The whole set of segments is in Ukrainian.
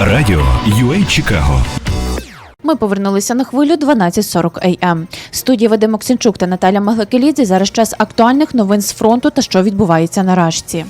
Радіо UA Чикаго Ми повернулися на хвилю 12.40 АМ. Студії Вадим Оксінчук та Наталя Маглакелідзі. Зараз час актуальних новин з фронту та що відбувається на Рашці.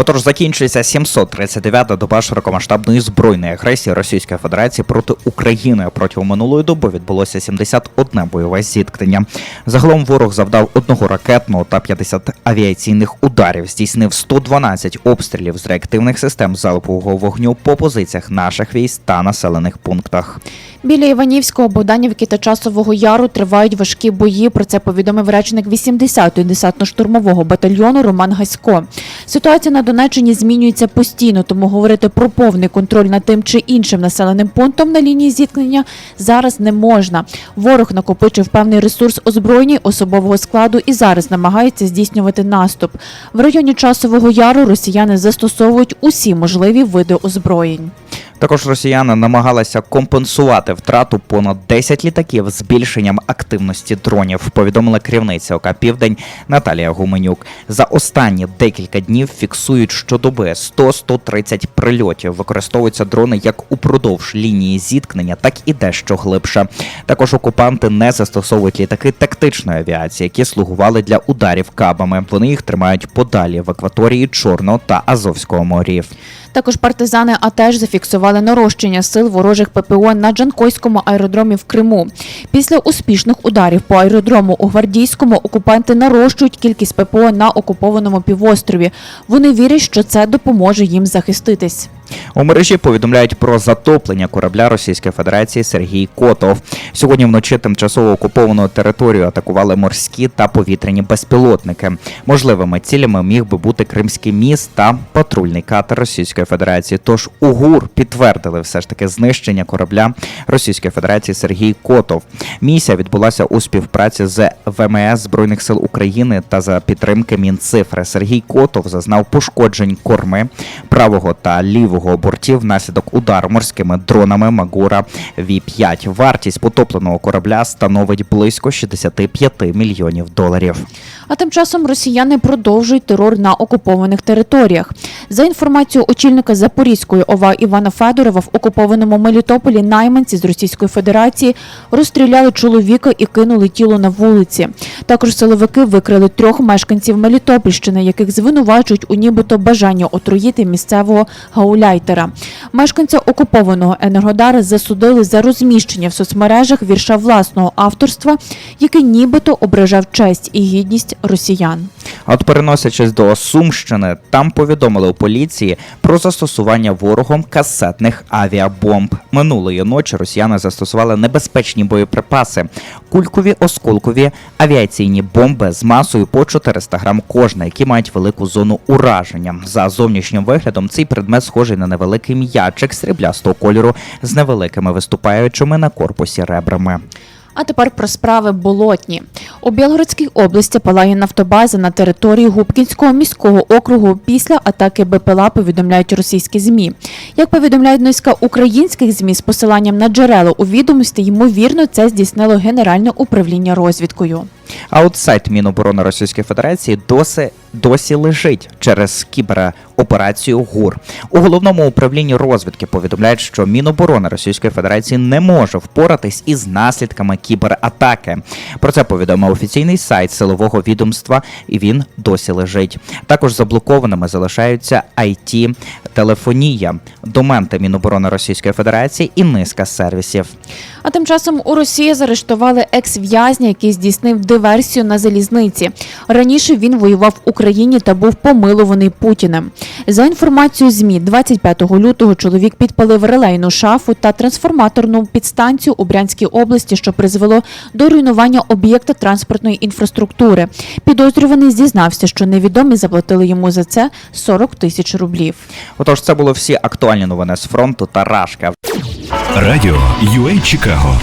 Отож, закінчується 739-та доба широкомасштабної збройної агресії Російської Федерації проти України. Протягом минулої доби відбулося 71 бойове зіткнення. Загалом ворог завдав одного ракетного та 50 авіаційних ударів, здійснив 112 обстрілів з реактивних систем залпового вогню по позиціях наших військ та населених пунктах. Біля Іванівського, Богданівки та Часового Яру тривають важкі бої. Про це повідомив речник 80-ї десантно-штурмового батальйону Роман Гасько. Ситуація на Донеччині змінюється постійно, тому говорити про повний контроль над тим чи іншим населеним пунктом на лінії зіткнення зараз не можна. Ворог накопичив певний ресурс озброєння особового складу і зараз намагається здійснювати наступ. В районі Часового Яру росіяни застосовують усі можливі види озброєнь. Також росіяни намагалися компенсувати втрату понад 10 літаків збільшенням активності дронів. Повідомила керівниця ОК Південь Наталія Гуменюк. За останні декілька днів фіксують щодоби 100-130 прильотів. Використовуються дрони як упродовж лінії зіткнення, так і дещо глибше. Також окупанти не застосовують літаки тактичної авіації, які слугували для ударів кабами. Вони їх тримають подалі в акваторії Чорного та Азовського морів. Також партизани АТЕШ зафіксували нарощення сил ворожих ППО на Джанкойському аеродромі в Криму. Після успішних ударів по аеродрому у Гвардійському окупанти нарощують кількість ППО на окупованому півострові. Вони вірять, що це допоможе їм захиститись. У мережі повідомляють про затоплення корабля Російської Федерації Сергій Котов. Сьогодні вночі тимчасово окуповану територію атакували морські та повітряні безпілотники. Можливими цілями міг би бути Кримський міст та патрульний катер Російської Федерації. Тож у ГУР підтвердили все ж таки знищення корабля Російської Федерації Сергій Котов. Місія відбулася у співпраці з ВМС Збройних сил України та за підтримки Мінцифри. Сергій Котов зазнав пошкоджень корми правого та лівого бортів внаслідок удару морськими дронами Магура Ві-5. Вартість потопленого корабля становить близько 65 мільйонів доларів. А тим часом росіяни продовжують терор на окупованих територіях. За інформацією очільника Запорізької ОВА Івана Федорова, в окупованому Мелітополі найманці з Російської Федерації розстріляли чоловіка і кинули тіло на вулиці. Також силовики викрили трьох мешканців Мелітопольщини, яких звинувачують у нібито бажання отруїти місцевого гауляйтера. Мешканця окупованого Енергодара засудили за розміщення в соцмережах вірша власного авторства, який нібито ображав честь і гідність росіян. От переносячись до Сумщини, там повідомили у поліції про застосування ворогом касетних авіабомб. Минулої ночі росіяни застосували небезпечні боєприпаси, кулькові осколкові авіаційні бомби з масою по 400 грам кожна, які мають велику зону ураження. За зовнішнім виглядом цей предмет схожий на невеликий м'ячик сріблястого кольору з невеликими виступаючими на корпусі ребрами. А тепер про справи болотні. У Білгородській області палає нафтобаза на території Губкінського міського округу після атаки БПЛА, повідомляють російські ЗМІ. Як повідомляють низка українських ЗМІ з посиланням на джерело у відомості, ймовірно, це здійснило Генеральне управління розвідкою. А от сайт Міноборони Російської Федерації досі досі лежить через кібероперацію ГУР. У головному управлінні розвідки повідомляють, що Міноборони Російської Федерації не може впоратись із наслідками кібератаки. Про це повідомив офіційний сайт силового відомства, і він досі лежить. Також заблокованими залишаються IT, телефонія, доменти Міноборони Російської Федерації і низка сервісів. А тим часом у Росії заарештували екс-в'язня, який здійснив диверсію на залізниці. Раніше він воював в Україні та був помилуваний Путіним. За інформацією ЗМІ, 25 лютого чоловік підпалив релейну шафу та трансформаторну підстанцію у Брянській області, що призвело до руйнування об'єкта транспортної інфраструктури. Підозрюваний зізнався, що невідомі заплатили йому за це 40 тисяч рублів. Отож, це були всі актуальні новини з фронту та Рашка. Радіо UA Чикаго